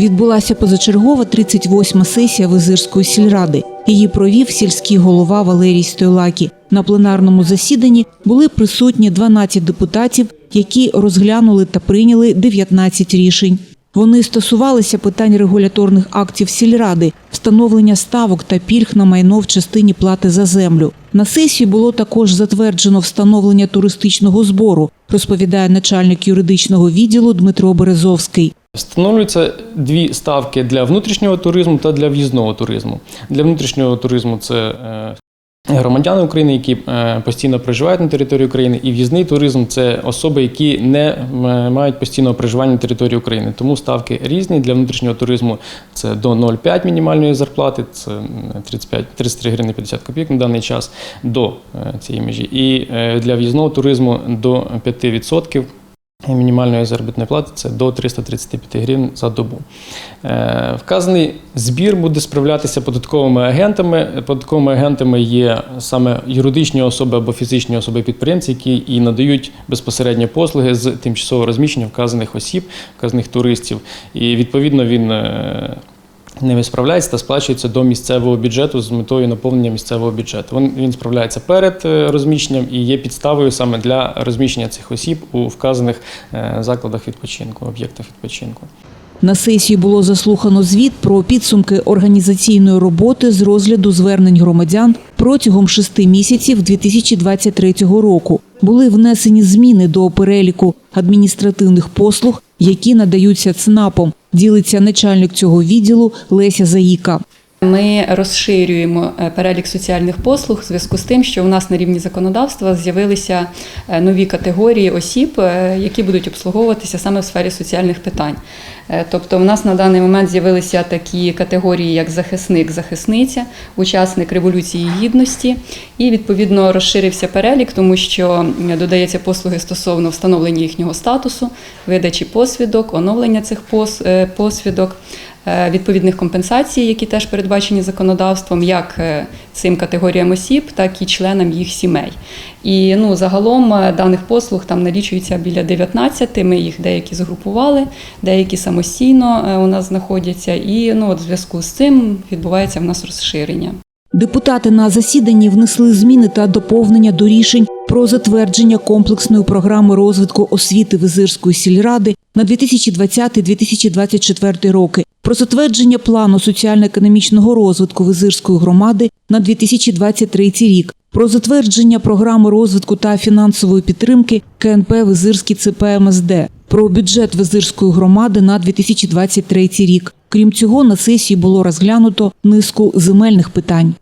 відбулася позачергова 38-ма сесія Визирської сільради. Її провів сільський голова Валерій Стойлакі. На пленарному засіданні були присутні 12 депутатів, які розглянули та прийняли 19 рішень. Вони стосувалися питань регуляторних актів сільради, встановлення ставок та пільг на майно в частині плати за землю. На сесії було також затверджено встановлення туристичного збору, розповідає начальник юридичного відділу Дмитро Березовський. Встановлюються дві ставки для внутрішнього туризму та для в'їзного туризму. Для внутрішнього туризму це е, громадяни України, які е, постійно проживають на території України, і в'їзний туризм це особи, які не е, мають постійного проживання на території України. Тому ставки різні. Для внутрішнього туризму це до 0,5 мінімальної зарплати, це м, 35, 33 гривні 50 копійок на даний час до цієї межі. І для в'їзного туризму до 5%. Мінімальної заробітної плати це до 335 гривень за добу. Е, Вказаний збір буде справлятися податковими агентами. Податковими агентами є саме юридичні особи або фізичні особи-підприємці, які і надають безпосередньо послуги з тимчасового розміщення вказаних осіб, вказаних туристів. І відповідно він е, ними справляється та сплачується до місцевого бюджету з метою наповнення місцевого бюджету. Він, він справляється перед е, розміщенням і є підставою саме для розміщення цих осіб у вказаних е, закладах відпочинку, об'єктах відпочинку. На сесії було заслухано звіт про підсумки організаційної роботи з розгляду звернень громадян протягом шести місяців 2023 року. Були внесені зміни до переліку адміністративних послуг, які надаються ЦНАПом. Ділиться начальник цього відділу Леся Заїка. Ми розширюємо е, перелік соціальних послуг в зв'язку з тим, що у нас на рівні законодавства з'явилися е, нові категорії осіб, е, які будуть обслуговуватися саме в сфері соціальних питань. Тобто, у нас на даний момент з'явилися такі категорії, як захисник, захисниця, учасник революції гідності, і відповідно розширився перелік, тому що додається послуги стосовно встановлення їхнього статусу, видачі посвідок, оновлення цих посвідок відповідних компенсацій, які теж передбачені законодавством, як е, цим категоріям осіб, так і членам їх сімей. І ну, загалом е, даних послуг там налічується біля 19, Ми їх деякі згрупували, деякі самостійно е, у нас знаходяться. І ну, от в зв'язку з цим відбувається в нас розширення. Депутати на засіданні внесли зміни та доповнення до рішень про затвердження комплексної програми розвитку освіти Визирської сільради на 2020-2024 роки, про затвердження плану соціально-економічного розвитку Визирської громади на 2023 рік, про затвердження програми розвитку та фінансової підтримки КНП Визирський ЦПМСД, про бюджет Визирської громади на 2023 рік. Крім цього, на сесії було розглянуто низку земельних питань.